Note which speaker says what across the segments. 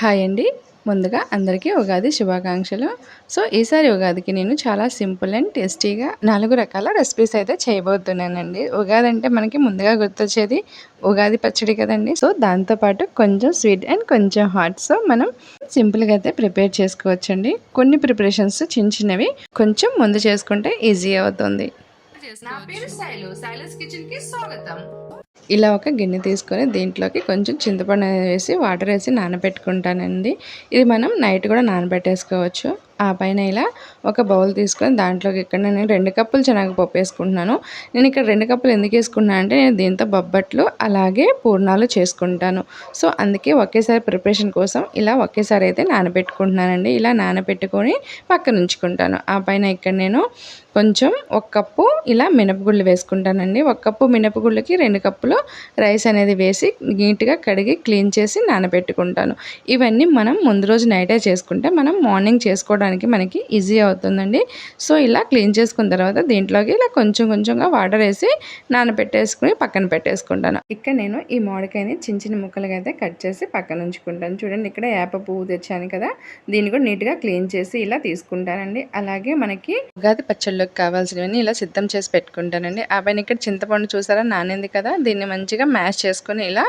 Speaker 1: Hi అండి. ముందుగా అందరికీ ఉగాది శుభాకాంక్షలు. సో ఈసారి ఉగాదికి నేను చాలా సింపుల్ అండ్ టేస్టీగా నాలుగు రకాల రెసిపీస్ అయితే చేయబోతున్నానండి. ఉగాది అంటే మనకి ముందుగా గుర్తొచ్చేది ఉగాది పచ్చడి కదండి. సో దాంతోపాటు కొంచెం స్వీట్ అండ్ కొంచెం హాట్. సో మనం సింపుల్గా అయితే ప్రిపేర్ చేసుకోవచ్చండి. కొన్ని ప్రిపరేషన్స్ చిన్న చిన్నవి కొంచెం ముందు చేసుకుంటే ఈజీ అవుతుంది.
Speaker 2: నా పేరు శైలు. శైలస్ కిచెన్కి స్వాగతం.
Speaker 1: ఇలా ఒక గిన్నె తీసుకొని దీంట్లోకి కొంచెం చింతపండు వేసి వాటర్ వేసి నానబెట్టుకుంటానండి. ఇది మనం నైట్ కూడా నానబెట్టేసుకోవచ్చు. ఆ పైన ఇలా ఒక బౌల్ తీసుకొని దాంట్లోకి ఇక్కడ నేను రెండు కప్పులు శనగపప్పు వేసుకుంటున్నాను. నేను ఇక్కడ రెండు కప్పులు ఎందుకు వేసుకున్నాను అంటే నేను దీంతో బొబ్బట్లు అలాగే పూర్ణాలు చేసుకుంటాను. సో అందుకే ఒకేసారి ప్రిపరేషన్ కోసం ఇలా ఒకేసారి అయితే నానబెట్టుకుంటున్నానండి. ఇలా నానబెట్టుకొని పక్కన ఉంచుకుంటాను. ఆ పైన ఇక్కడ నేను కొంచెం ఒక కప్పు ఇలా మినపగుళ్ళు వేసుకుంటానండి. ఒక కప్పు మినపగుళ్ళకి రెండు కప్పులు రైస్ అనేది వేసి నీట్గా కడిగి క్లీన్ చేసి నానబెట్టుకుంటాను. ఇవన్నీ మనం ముందు రోజు నైటే చేసుకుంటే మనం మార్నింగ్ చేసుకోవడానికి మనకి ఈజీ అవుతుందండి. సో ఇలా క్లీన్ చేసుకున్న తర్వాత దీంట్లోకి ఇలా కొంచెం కొంచెంగా వాటర్ వేసి నానబెట్టేసుకుని పక్కన పెట్టేసుకుంటాను. ఇక్కడ నేను ఈ మామిడికాయని చిన్న చిన్న ముక్కలుగా అయితే కట్ చేసి పక్కన ఉంచుకుంటాను. చూడండి ఇక్కడ వేప పువ్వు తెచ్చాను కదా దీన్ని కూడా నీట్గా క్లీన్ చేసి ఇలా తీసుకుంటానండి. అలాగే మనకి ఉగాది పచ్చళ్ళకి కావాల్సినవన్నీ ఇలా సిద్ధం చేసి పెట్టుకుంటానండి. ఆ పైన ఇక్కడ చింతపండు చూసారా నానింది కదా దీన్ని మంచిగా మ్యాష్ చేసుకొని ఇలా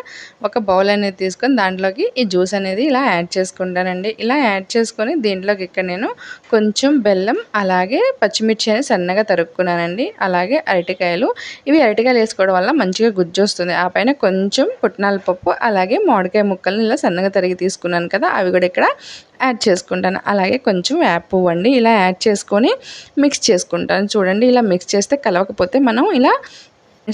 Speaker 1: ఒక బౌల్ అనేది తీసుకొని దాంట్లోకి ఈ జ్యూస్ అనేది ఇలా యాడ్ చేసుకుంటానండి. ఇలా యాడ్ చేసుకొని దీంట్లోకి ఇక్కడ నేను కొంచెం బెల్లం అలాగే పచ్చిమిర్చి అని సన్నగా తరుక్కున్నానండి. అలాగే అరటికాయలు. ఇవి అరటికాయలు వేసుకోవడం వల్ల మంచిగా గుజ్జు వస్తుంది ఆ పైన కొంచెం పుట్నాల పప్పు అలాగే మామిడికాయ ముక్కలను ఇలా సన్నగా తరిగి తీసుకున్నాను కదా అవి కూడా ఇక్కడ యాడ్ చేసుకుంటాను. అలాగే కొంచెం యాప్ పువ్వు అండి ఇలా యాడ్ చేసుకొని మిక్స్ చేసుకుంటాను. చూడండి ఇలా మిక్స్ చేస్తే కలవకపోతే మనం ఇలా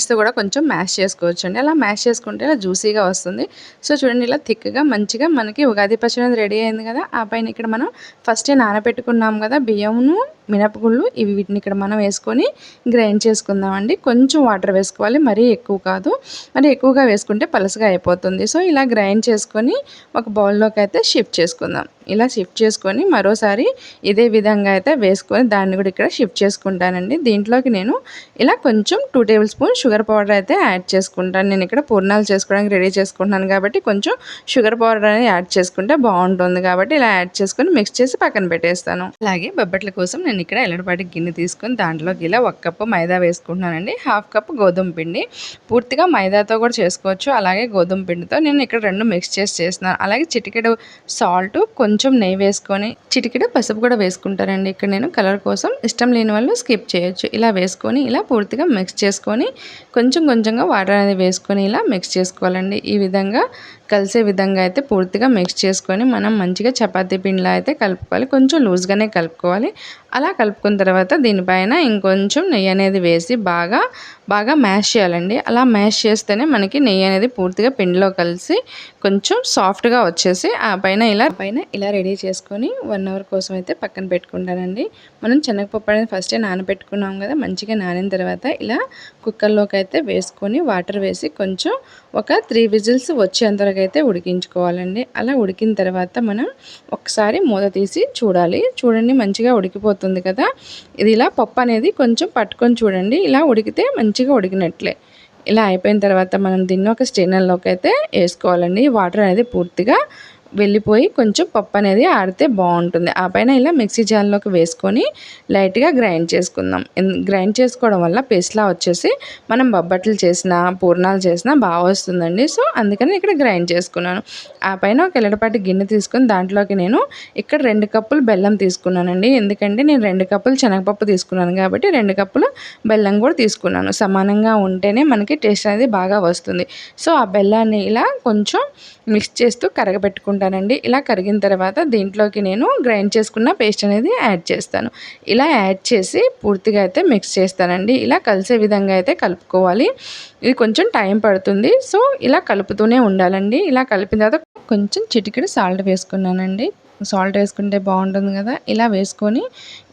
Speaker 1: తో కూడా కొంచెం మ్యాష్ చేసుకోవచ్చు అండి అలా మ్యాష్ చేసుకుంటే ఇలా జ్యూసీగా వస్తుంది. సో చూడండి ఇలా థిక్గా మంచిగా మనకి ఉగాది పచ్చడి అనేది రెడీ అయింది కదా. ఆ పైన ఇక్కడ మనం ఫస్టే నానబెట్టుకున్నాం కదా బియ్యమును. మినపగుళ్ళు ఇవి వీటిని ఇక్కడ మనం వేసుకొని గ్రైండ్ చేసుకుందామండి. కొంచెం వాటర్ వేసుకోవాలి మరీ ఎక్కువ కాదు. మరి ఎక్కువగా వేసుకుంటే పలసగా అయిపోతుంది. సో ఇలా గ్రైండ్ చేసుకొని ఒక బౌల్లోకి అయితే షిఫ్ట్ చేసుకుందాం. ఇలా షిఫ్ట్ చేసుకొని మరోసారి ఇదే విధంగా అయితే వేసుకొని దాన్ని కూడా ఇక్కడ షిఫ్ట్ చేసుకుంటానండి. దీంట్లోకి నేను ఇలా కొంచెం two table spoon sugar powder అయితే యాడ్ చేసుకుంటాను. నేను ఇక్కడ పూర్ణాలు చేసుకోవడానికి రెడీ చేసుకుంటున్నాను కాబట్టి కొంచెం షుగర్ పౌడర్ అనేది యాడ్ చేసుకుంటే బాగుంటుంది కాబట్టి ఇలా యాడ్ చేసుకొని మిక్స్ చేసి పక్కన పెట్టేస్తాను. అలాగే బొబ్బట్ల కోసం నేను నేను ఇక్కడ ఎల్లడిపాటి గిన్నె తీసుకొని దాంట్లోకి ఇలా ఒక కప్పు మైదా వేసుకుంటున్నానండి. హాఫ్ కప్ గోధుమ పిండి. పూర్తిగా మైదాతో కూడా చేసుకోవచ్చు. అలాగే గోధుమ పిండితో నేను ఇక్కడ రెండు మిక్స్ చేసి చేస్తున్నాను. అలాగే చిటికెడు సాల్ట్ కొంచెం నెయ్యి వేసుకొని చిటికెడు పసుపు కూడా వేసుకుంటానండి. ఇక్కడ నేను కలర్ కోసం ఇష్టం లేని వాళ్ళు స్కిప్ చేయొచ్చు. ఇలా వేసుకొని ఇలా పూర్తిగా మిక్స్ చేసుకొని కొంచెం కొంచెంగా వాటర్ అనేది వేసుకొని ఇలా మిక్స్ చేసుకోవాలండి. ఈ విధంగా కలిసే విధంగా అయితే పూర్తిగా మిక్స్ చేసుకొని మనం మంచిగా చపాతీ పిండిలా అయితే కలుపుకోవాలి. కొంచెం లూజ్గానే కలుపుకోవాలి. అలా కలుపుకున్న తర్వాత దీనిపైన ఇంకొంచెం నెయ్యి అనేది వేసి బాగా బాగా మ్యాష్ చేయాలండి. అలా మ్యాష్ చేస్తేనే మనకి నెయ్యి అనేది పూర్తిగా పిండిలో కలిసి కొంచెం సాఫ్ట్గా వచ్చేసి ఆ పైన ఇలా పైన ఇలా రెడీ చేసుకొని వన్ అవర్ కోసం అయితే పక్కన పెట్టుకుంటానండి. మనం చెనగపప్పు అనేది ఫస్టే నానబెట్టుకున్నాం కదా మంచిగా నానిన తర్వాత ఇలా కుక్కర్లోకి అయితే వేసుకొని వాటర్ వేసి కొంచెం ఒక త్రీ విజిల్స్ వచ్చేంత వరకు అయితే ఉడికించుకోవాలండి. అలా ఉడికిన తర్వాత మనం ఒకసారి మూత తీసి చూడాలి. చూడండి మంచిగా ఉడికిపోతుంది కదా. ఇది ఇలా పప్పు అనేది కొంచెం పట్టుకొని చూడండి. ఇలా ఉడికితే మంచిగా ఉడికినట్లే. ఇలా అయిపోయిన తర్వాత మనం దీన్ని ఒక స్టెయినర్లోకి అయితే వేసుకోవాలండి. వాటర్ అనేది పూర్తిగా వెళ్ళిపోయి కొంచెం పప్పు అనేది ఆడితే బాగుంటుంది. ఆ పైన ఇలా మిక్సీ జార్లోకి వేసుకొని లైట్గా గ్రైండ్ చేసుకుందాం. గ్రైండ్ చేసుకోవడం వల్ల పేస్ట్లా వచ్చేసి మనం బొబ్బట్లు చేసినా పూర్ణాలు చేసినా బాగా వస్తుందండి. సో అందుకని ఇక్కడ గ్రైండ్ చేసుకున్నాను. ఆ పైన ఒక ఎల్లడపాటి గిన్నె తీసుకుని దాంట్లోకి నేను ఇక్కడ రెండు కప్పులు బెల్లం తీసుకున్నానండి. ఎందుకంటే నేను రెండు కప్పులు శనగపప్పు తీసుకున్నాను కాబట్టి రెండు కప్పులు బెల్లం కూడా తీసుకున్నాను. సమానంగా ఉంటేనే మనకి టేస్ట్ అనేది బాగా వస్తుంది. సో ఆ బెల్లాన్ని ఇలా కొంచెం మిక్స్ చేస్తూ ఉంటానండి ఇలా కరిగిన తర్వాత దీంట్లోకి నేను గ్రైండ్ చేసుకున్న పేస్ట్ అనేది యాడ్ చేస్తాను. ఇలా యాడ్ చేసి పూర్తిగా అయితే మిక్స్ చేస్తానండి. ఇలా కలిసే విధంగా అయితే కలుపుకోవాలి. ఇది కొంచెం టైం పడుతుంది. సో ఇలా కలుపుతూనే ఉండాలండి. ఇలా కలిపిన తర్వాత కొంచెం చిటికెడు సాల్ట్ వేసుకున్నానండి. సాల్ట్ వేసుకుంటే బాగుంటుంది కదా. ఇలా వేసుకొని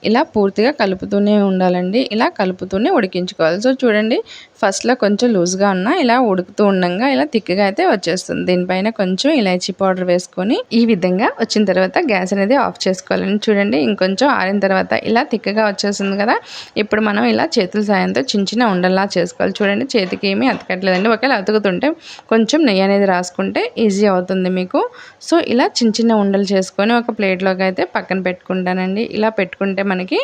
Speaker 1: ఇలా పూర్తిగా కలుపుతూనే ఉండాలండి. ఇలా కలుపుతూనే ఉడికించుకోవాలి. సో చూడండి ఫస్ట్లో కొంచెం లూజ్గా ఉన్న ఇలా ఉడుకుతూ ఉండగా ఇలా థిక్గా అయితే వచ్చేస్తుంది. దీనిపైన కొంచెం ఇలాచీ పౌడర్ వేసుకొని ఈ విధంగా వచ్చిన తర్వాత గ్యాస్ అనేది ఆఫ్ చేసుకోవాలండి. చూడండి ఇంకొంచెం ఆరిన తర్వాత ఇలా థిక్గా వచ్చేస్తుంది కదా. ఇప్పుడు మనం ఇలా చేతుల సాయంతో చిన్న చిన్న ఉండల్లా చేసుకోవాలి. చూడండి చేతికి ఏమీ అతకట్లేదండి. ఒకవేళ అతుకుతుంటే కొంచెం నెయ్యి అనేది రాసుకుంటే ఈజీ అవుతుంది మీకు. సో ఇలా చిన్న చిన్న ఉండలు చేసుకొని ఒక ప్లేట్లోకి అయితే పక్కన పెట్టుకుంటానండి. ఇలా పెట్టుకుంటే మనకి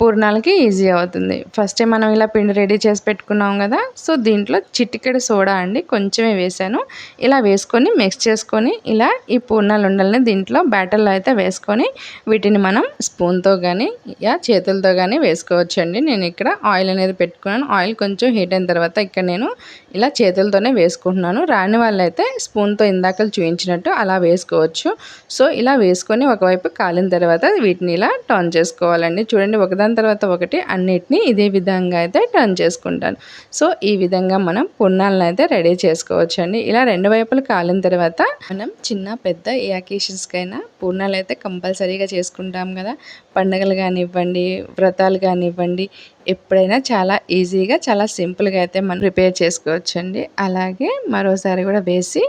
Speaker 1: పూర్ణాలకి ఈజీ అవుతుంది. ఫస్టే మనం ఇలా పిండి రెడీ చేసి పెట్టుకున్నాం కదా సో దీంట్లో చిటికెడు సోడా అండి కొంచెమే వేసాను. ఇలా వేసుకొని మిక్స్ చేసుకొని ఇలా ఈ పూర్ణాలు ఉండాలని దీంట్లో బ్యాటర్లో అయితే వేసుకొని వీటిని మనం స్పూన్తో కానీ యా చేతులతో కానీ వేసుకోవచ్చండి. నేను ఇక్కడ ఆయిల్ అనేది పెట్టుకున్నాను. ఆయిల్ కొంచెం హీట్ అయిన తర్వాత ఇక్కడ నేను ఇలా చేతులతోనే వేసుకుంటున్నాను. రాని వాళ్ళైతే స్పూన్తో ఇందాక చూపించినట్టు అలా వేసుకోవచ్చు. సో ఇలా వేసుకొని ఒకవైపు కాలిన తర్వాత వీటిని ఇలా టర్న్ చేసుకోవాలండి. చూడండి ఒకదాని తర్వాత ఒకటి అన్నిటినీ ఇదే విధంగా అయితే టర్న్ చేసుకుంటాను. సో ఈ విధంగా మనం పున్నాలను అయితే రెడీ చేసుకోవచ్చండి. ఇలా రెండు వైపులు కాలిన తర్వాత మనం చిన్న పెద్ద ఏ అకేషన్స్కైనా పూర్ణాలు అయితే కంపల్సరీగా చేసుకుంటాం కదా. పండగలు కానివ్వండి వ్రతాలు కానివ్వండి ఎప్పుడైనా చాలా ఈజీగా చాలా సింపుల్గా అయితే మనం ప్రిపేర్ చేసుకోవచ్చండి. అలాగే మరోసారి కూడా వేసి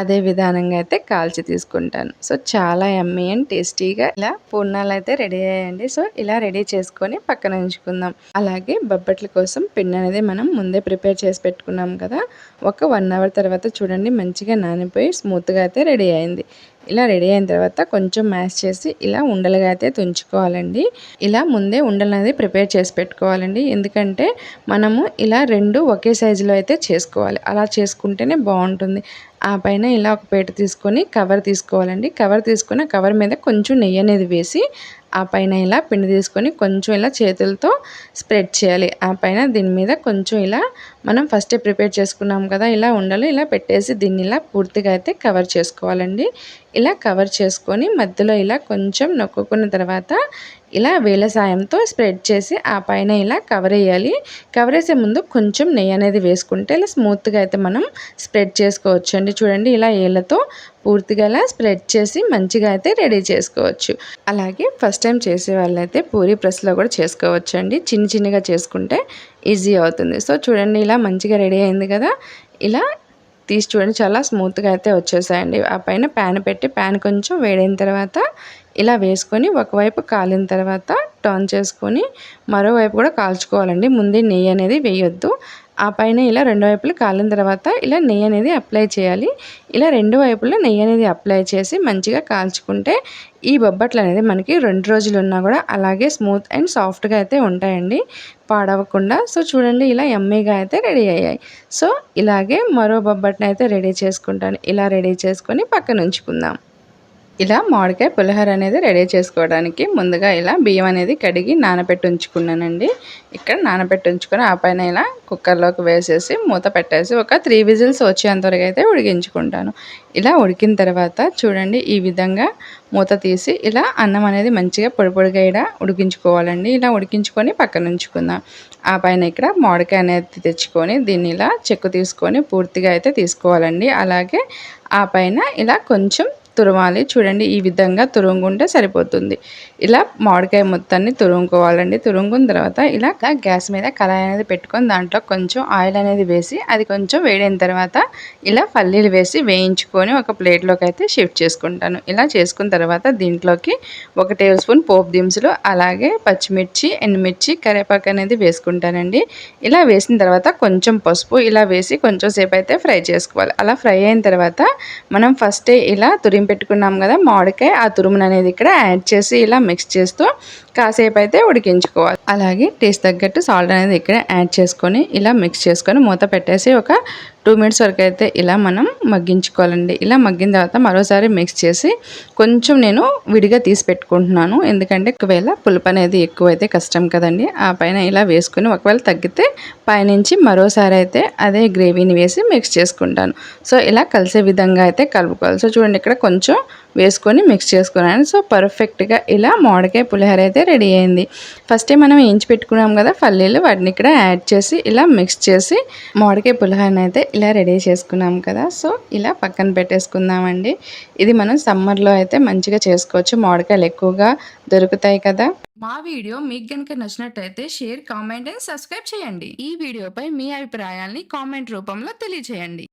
Speaker 1: అదే విధానంగా అయితే కాల్చి తీసుకుంటాను. సో చాలా ఎమ్మీ అండ్ టేస్టీగా ఇలా పూర్ణాలు అయితే రెడీ అయ్యాయండి. సో ఇలా రెడీ చేసుకొని పక్కన ఉంచుకుందాం. అలాగే బొబ్బట్ల కోసం పిండి అనేది మనం ముందే ప్రిపేర్ చేసి పెట్టుకున్నాం కదా ఒక వన్ అవర్ తర్వాత చూడండి మంచిగా నానిపోయి స్మూత్గా అయితే రెడీ అయింది. ఇలా రెడీ అయిన తర్వాత కొంచెం మ్యాష్ చేసి ఇలా ఉండలుగా అయితే తుంచుకోవాలండి. ఇలా ముందే ఉండలు అనేది ప్రిపేర్ చేసి పెట్టుకోవాలండి. ఎందుకంటే మనము ఇలా రెండు ఒకే సైజులో అయితే చేసుకోవాలి. అలా చేసుకుంటేనే బాగుంటుంది. ఆ పైన ఇలా ఒక పేట తీసుకొని కవర్ తీసుకోవాలండి. కవర్ తీసుకున్న కవర్ మీద కొంచెం నెయ్యి అనేది వేసి ఆ పైన ఇలా పిండి తీసుకొని కొంచెం ఇలా చేతులతో స్ప్రెడ్ చేయాలి. ఆ పైన దీని మీద కొంచెం ఇలా మనం ఫస్టే ప్రిపేర్ చేసుకున్నాం కదా ఇలా ఉండలు ఇలా పెట్టేసి దీన్ని ఇలా పూర్తిగా అయితే కవర్ చేసుకోవాలండి. ఇలా కవర్ చేసుకొని మధ్యలో ఇలా కొంచెం నొక్కుకున్న తర్వాత ఇలా వేల సాయంతో స్ప్రెడ్ చేసి ఆ పైన ఇలా కవర్ వేయాలి. కవర్ వేసే ముందు కొంచెం నెయ్యి అనేది వేసుకుంటే ఇలా స్మూత్గా అయితే మనం స్ప్రెడ్ చేసుకోవచ్చు అండి. చూడండి ఇలా ఏళ్ళతో పూర్తిగా ఇలా స్ప్రెడ్ చేసి మంచిగా అయితే రెడీ చేసుకోవచ్చు. అలాగే ఫస్ట్ టైం చేసే వాళ్ళైతే పూరి ప్రెస్లో కూడా చేసుకోవచ్చు అండి. చిన్న చిన్నగా చేసుకుంటే ఈజీ అవుతుంది. సో చూడండి ఇలా మంచిగా రెడీ అయింది కదా. ఇలా తీసి చూడండి చాలా స్మూత్గా అయితే వచ్చేసాయండి. ఆ పైన ప్యాన్ పెట్టి ప్యాన్ కొంచెం వేడైన తర్వాత ఇలా వేసుకొని ఒకవైపు కాలిన తర్వాత టర్న్ చేసుకొని మరోవైపు కూడా కాల్చుకోవాలండి. ముందే నెయ్యి అనేది వేయొద్దు. ఆ పైన ఇలా రెండు వైపులు కాలిన తర్వాత ఇలా నెయ్యి అనేది అప్లై చేయాలి. ఇలా రెండు వైపులా నెయ్యి అనేది అప్లై చేసి మంచిగా కాల్చుకుంటే ఈ బొబ్బట్లు అనేది మనకి రెండు రోజులు ఉన్నా కూడా అలాగే స్మూత్ అండ్ సాఫ్ట్గా అయితే ఉంటాయండి. పాడవకుండా. సో చూడండి ఇలా ఎమ్మీగా అయితే రెడీ అయ్యాయి. సో ఇలాగే మరో బొబ్బట్ని అయితే రెడీ చేసుకుంటాను. ఇలా రెడీ చేసుకొని పక్కన ఉంచుకుందాం ఇలా మామిడికాయ పులిహోర అనేది రెడీ చేసుకోవడానికి ముందుగా ఇలా బియ్యం అనేది కడిగి నానబెట్టి ఉంచుకున్నానండి. ఇక్కడ నానబెట్టి ఉంచుకొని ఆ పైన ఇలా కుక్కర్లోకి వేసేసి మూత పెట్టేసి ఒక త్రీ విజిల్స్ వచ్చేంతవరకు అయితే ఉడికించుకుంటాను. ఇలా ఉడికిన తర్వాత చూడండి ఈ విధంగా మూత తీసి ఇలా అన్నం అనేది మంచిగా పొడి పొడిగా ఇలా ఉడికించుకోవాలండి. ఇలా ఉడికించుకొని పక్కన ఉంచుకుందాం. ఆ పైన ఇక్కడ మామిడికాయ అనేది తెచ్చుకొని దీన్ని ఇలా చెక్కు తీసుకొని పూర్తిగా అయితే తీసుకోవాలండి. అలాగే ఆ పైన ఇలా కొంచెం తురమాలి. చూడండి ఈ విధంగా తురుముకుంటే సరిపోతుంది. ఇలా మామిడికాయ మొత్తాన్ని తురుముకోవాలండి. తురుముకున్న తర్వాత ఇలా గ్యాస్ మీద కళాయి అనేది పెట్టుకొని దాంట్లో కొంచెం ఆయిల్ అనేది వేసి అది కొంచెం వేడైన తర్వాత ఇలా పల్లీలు వేసి వేయించుకొని ఒక ప్లేట్లోకి అయితే షిఫ్ట్ చేసుకుంటాను. ఇలా చేసుకున్న తర్వాత దీంట్లోకి ఒక టేబుల్ స్పూన్ పోపు దినుసులు అలాగే పచ్చిమిర్చి ఎండుమిర్చి కరివేపాకు అనేది వేసుకుంటానండి. ఇలా వేసిన తర్వాత కొంచెం పసుపు ఇలా వేసి కొంచెం సేపు అయితే ఫ్రై చేసుకోవాలి. అలా ఫ్రై అయిన తర్వాత మనం ఫస్టే ఇలా తురిమి పెట్టుకున్నాం కదా మామిడికాయ ఆ తురుమును అనేది ఇక్కడ యాడ్ చేసి ఇలా మిక్స్ చేస్తూ కాసేపు అయితే ఉడికించుకోవాలి. అలాగే టేస్ట్ తగ్గట్టు సాల్ట్ అనేది ఇక్కడ యాడ్ చేసుకొని ఇలా మిక్స్ చేసుకొని మూత పెట్టేసి ఒక టూ మినిట్స్ వరకు అయితే ఇలా మనం మగ్గించుకోవాలండి. ఇలా మగ్గిన తర్వాత మరోసారి మిక్స్ చేసి కొంచెం నేను విడిగా తీసి పెట్టుకుంటున్నాను. ఎందుకంటే ఒకవేళ పులుపు అనేది ఎక్కువైతే కష్టం కదండి. ఆ పైన ఇలా వేసుకొని ఒకవేళ తగ్గితే పైనుంచి మరోసారి అయితే అదే గ్రేవీని వేసి మిక్స్ చేసుకుంటాను. సో ఇలా కలిసే విధంగా అయితే కలుపుకోవాలి. సో చూడండి ఇక్కడ కొంచెం వేసుకొని మిక్స్ చేసుకున్నాను. సో పర్ఫెక్ట్గా ఇలా మామిడికాయ పులిహోర అయితే రెడీ అయింది. ఫస్టే మనం వేయించి పెట్టుకున్నాం కదా పల్లీలు వాటిని ఇక్కడ యాడ్ చేసి ఇలా మిక్స్ చేసి మామిడికాయ పులిహోరని అయితే ఇలా రెడీ చేసుకున్నాం కదా. సో ఇలా పక్కన పెట్టేసుకుందామండి. ఇది మనం సమ్మర్లో అయితే మంచిగా చేసుకోవచ్చు. మామిడికాయలు ఎక్కువగా దొరుకుతాయి కదా.
Speaker 2: మా వీడియో మీకు కనుక నచ్చినట్టయితే షేర్ కామెంట్ అండ్ సబ్స్క్రైబ్ చేయండి. ఈ వీడియోపై మీ అభిప్రాయాల్ని కామెంట్ రూపంలో తెలియజేయండి